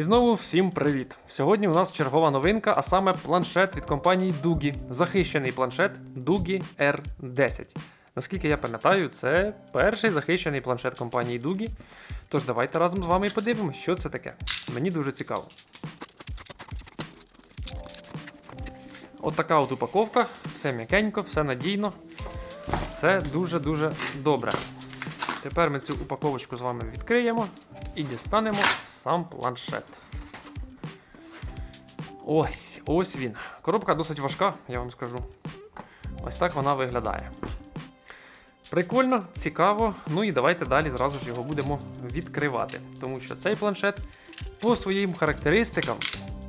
І знову всім привіт! Сьогодні у нас чергова новинка, а саме планшет від компанії Дугі. Захищений планшет Дугі R10. Наскільки я пам'ятаю, це перший захищений планшет компанії Дугі. Тож давайте разом з вами і подивимося, що це таке. Мені дуже цікаво. От така от упаковка, все м'якенько, все надійно. Це дуже-дуже добре. Тепер ми цю упаковочку з вами відкриємо і дістанемо сам планшет. Ось, ось він. Коробка досить важка, я вам скажу. Ось так вона виглядає. Прикольно, цікаво. Ну і давайте далі зразу ж його будемо відкривати. Тому що цей планшет по своїм характеристикам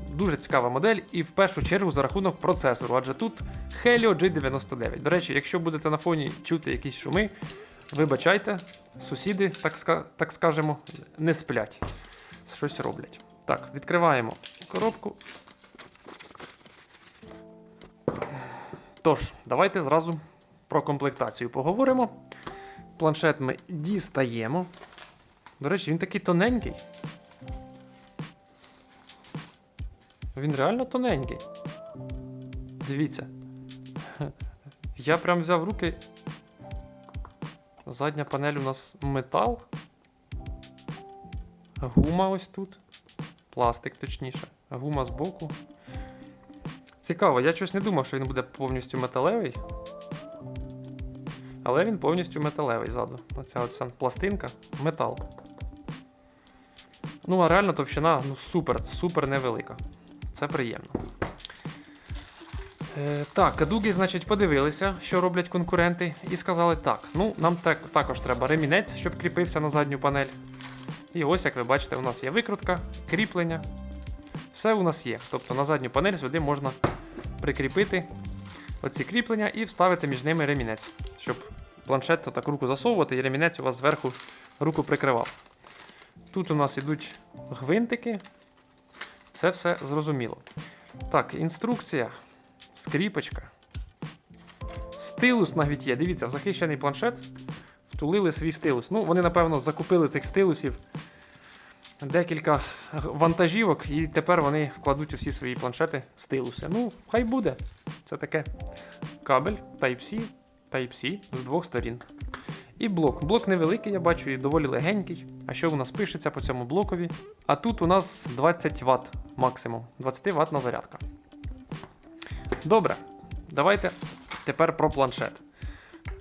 дуже цікава модель, і в першу чергу за рахунок процесору, адже тут Helio G99. До речі, якщо будете на фоні чути якісь шуми, вибачайте, сусіди, так, ска- так скажемо, не сплять. Щось роблять. Так, відкриваємо коробку. Тож, давайте зразу про комплектацію поговоримо. Планшет ми дістаємо. До речі, він такий тоненький. Він реально тоненький. Дивіться. Я прям взяв руки. Задня панель у нас метал. Гума ось тут. Пластик, точніше. Гума збоку. Цікаво, я щось не думав, що він буде повністю металевий. Але він повністю металевий ззаду. Оця оця пластинка метал. Ну, а реально товщина ну, супер, супер невелика. Це приємно. Е, так, кадуги, значить, подивилися, що роблять конкуренти, і сказали: так, ну нам так, також треба ремінець, щоб кріпився на задню панель. І ось, як ви бачите, у нас є викрутка, кріплення. Все у нас є. Тобто на задню панель сюди можна прикріпити оці кріплення і вставити між ними ремінець, щоб планшет так руку засовувати і ремінець у вас зверху руку прикривав. Тут у нас ідуть гвинтики. Це все зрозуміло. Так, інструкція, скріпочка. Стилус навіть є. Дивіться, захищений планшет втулили свій стилус. Ну, вони, напевно, закупили цих стилусів декілька вантажівок, і тепер вони вкладуть у всі свої планшети стилуси. Ну, хай буде. Це таке кабель Type-C, Type-C з двох сторін. І блок. Блок невеликий, я бачу, і доволі легенький. А що у нас пишеться по цьому блокові? А тут у нас 20 Вт максимум. 20 ватна зарядка. Добре, давайте тепер про планшет.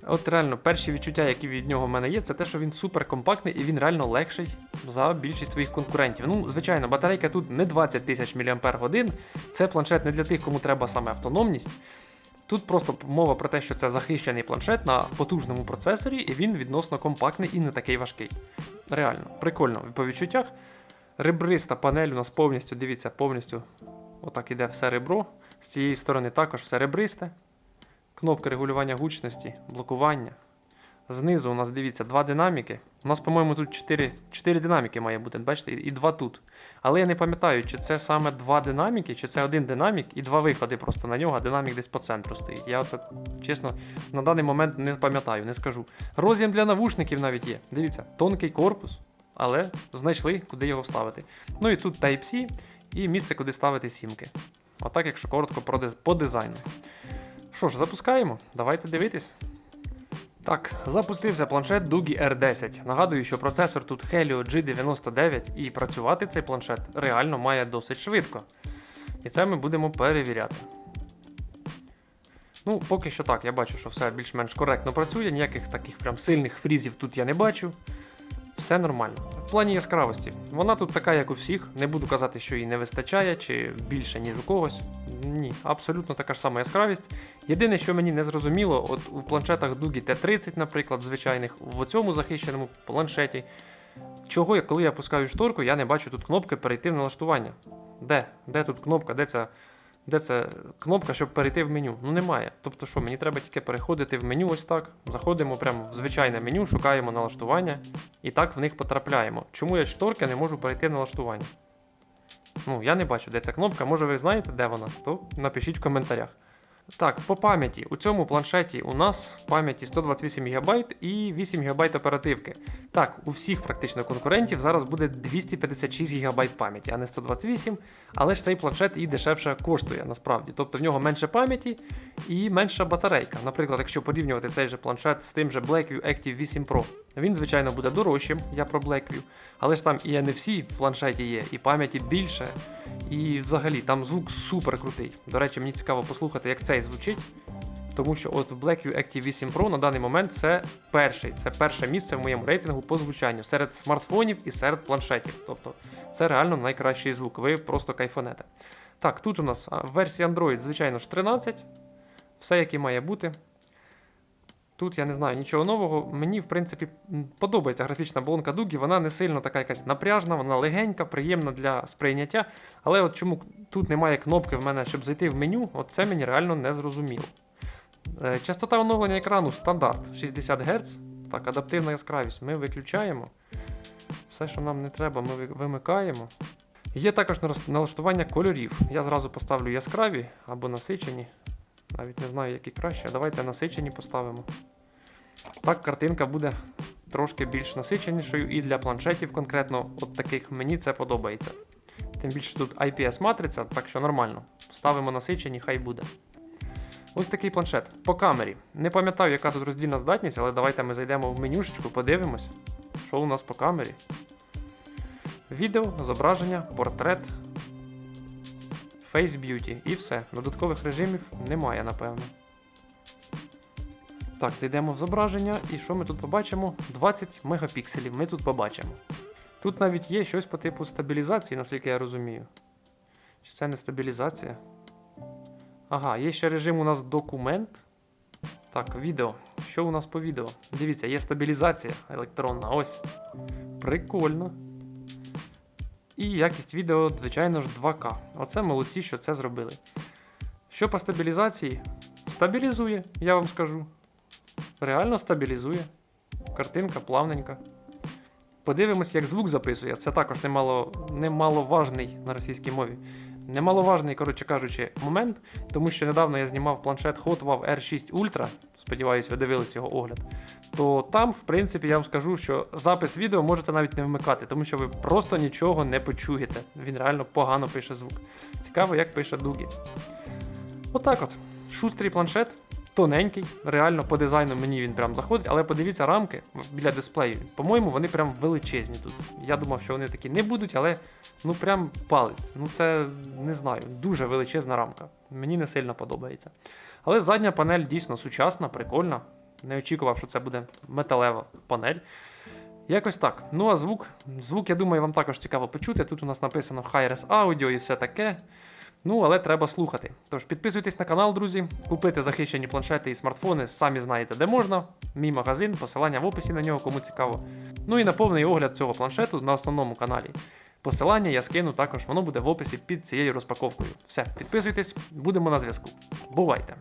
От реально, перші відчуття, які від нього в мене є, це те, що він супер компактний і він реально легший за більшість своїх конкурентів. Ну, звичайно, батарейка тут не 20 тисяч мАч. Це планшет не для тих, кому треба саме автономність. Тут просто мова про те, що це захищений планшет на потужному процесорі, і він відносно компактний і не такий важкий. Реально, прикольно. По відчуттях ребриста панель у нас повністю, дивіться, повністю отак іде все ребро. З цієї сторони також все ребристе. Кнопка регулювання гучності, блокування. Знизу у нас дивіться два динаміки. У нас, по-моєму, тут 4, 4 динаміки має бути, бачите, і 2 тут. Але я не пам'ятаю, чи це саме два динаміки, чи це один динамік і два виходи просто на нього, а динамік десь по центру стоїть. Я оце, чесно, на даний момент не пам'ятаю, не скажу. Роз'єм для навушників навіть є. Дивіться, тонкий корпус, але знайшли, куди його вставити. Ну і тут Type-C і місце, куди ставити сімки. Отак, якщо коротко по дизайну. Що ж, запускаємо. Давайте дивитись. Так, запустився планшет Dugi R10. Нагадую, що процесор тут Helio G99 і працювати цей планшет реально має досить швидко. І це ми будемо перевіряти. Ну, поки що так, я бачу, що все більш-менш коректно працює, ніяких таких прям сильних фрізів тут я не бачу. Все нормально. В плані яскравості. Вона тут така, як у всіх. Не буду казати, що їй не вистачає чи більше, ніж у когось. Ні, абсолютно така ж сама яскравість. Єдине, що мені не зрозуміло, от у планшетах Дугі T30, наприклад, звичайних, в цьому захищеному планшеті. Чого, я- коли я пускаю шторку, я не бачу тут кнопки перейти в налаштування. Де? Де тут кнопка? Де ця, де це кнопка, щоб перейти в меню? Ну немає. Тобто що, мені треба тільки переходити в меню ось так. Заходимо прямо в звичайне меню, шукаємо налаштування і так в них потрапляємо. Чому я шторки не можу перейти в налаштування? Ну, я не бачу, де ця кнопка. Може, ви знаєте, де вона, то напишіть в коментарях. Так, по пам'яті. У цьому планшеті у нас пам'яті 128 ГБ і 8 ГБ оперативки. Так, у всіх практично конкурентів зараз буде 256 ГБ пам'яті, а не 128. Але ж цей планшет і дешевше коштує насправді. Тобто в нього менше пам'яті і менша батарейка. Наприклад, якщо порівнювати цей же планшет з тим же Blackview Active 8 Pro, він, звичайно, буде дорожчим, я про Blackview, але ж там і NFC в планшеті є, і пам'яті більше. І взагалі там звук супер крутий. До речі, мені цікаво послухати, як цей звучить. Тому що от в Blackview Active 8 Pro на даний момент це перший, це перше місце в моєму рейтингу по звучанню серед смартфонів і серед планшетів. Тобто це реально найкращий звук. Ви просто кайфанете. Так, тут у нас а, в версії Android, звичайно ж, 13. Все, як і має бути. Тут я не знаю нічого нового. Мені, в принципі, подобається графічна оболонка Дугі. Вона не сильно така якась напряжна, вона легенька, приємна для сприйняття. Але от чому тут немає кнопки в мене, щоб зайти в меню, от це мені реально не зрозуміло. Е, Частота оновлення екрану стандарт 60 Гц. Так, адаптивна яскравість ми виключаємо. Все, що нам не треба, ми вимикаємо. Є також налаштування кольорів. Я зразу поставлю яскраві або насичені. Навіть не знаю, які краще. Давайте насичені поставимо. Так, картинка буде трошки більш насиченішою і для планшетів конкретно от таких мені це подобається. Тим більше тут IPS-матриця, так що нормально. Ставимо насичені, хай буде. Ось такий планшет. По камері. Не пам'ятаю, яка тут роздільна здатність, але давайте ми зайдемо в менюшечку, подивимось, що у нас по камері. Відео, зображення, портрет, Face Beauty і все. Додаткових режимів немає, напевно. Так, зайдемо в зображення, і що ми тут побачимо? 20 мегапікселів ми тут побачимо. Тут навіть є щось по типу стабілізації, наскільки я розумію. Чи це не стабілізація? Ага, є ще режим у нас документ. Так, відео. Що у нас по відео? Дивіться, є стабілізація електронна. Ось. Прикольно. І якість відео, звичайно ж, 2К. Оце молодці, що це зробили. Що по стабілізації? Стабілізує, я вам скажу. Реально стабілізує. Картинка плавненька. Подивимось, як звук записує. Це також немало, немаловажний на російській мові. Немаловажний, коротше кажучи, момент, тому що недавно я знімав планшет Hotwav R6 Ultra, сподіваюсь, ви дивились його огляд. То там, в принципі, я вам скажу, що запис відео можете навіть не вмикати, тому що ви просто нічого не почуєте. Він реально погано пише звук. Цікаво, як пише Дугі. Отак от. Шустрий планшет, тоненький, реально по дизайну мені він прям заходить, але подивіться рамки біля дисплею. По-моєму, вони прям величезні тут. Я думав, що вони такі не будуть, але ну прям палець. Ну це не знаю, дуже величезна рамка. Мені не сильно подобається. Але задня панель дійсно сучасна, прикольна. Не очікував, що це буде металева панель. Якось так. Ну а звук. Звук, я думаю, вам також цікаво почути. Тут у нас написано Hi-Res Audio і все таке. Ну, але треба слухати. Тож підписуйтесь на канал, друзі, купити захищені планшети і смартфони, самі знаєте, де можна. Мій магазин, посилання в описі на нього, кому цікаво. Ну і на повний огляд цього планшету на основному каналі. Посилання я скину також, воно буде в описі під цією розпаковкою. Все, підписуйтесь, будемо на зв'язку. Бувайте!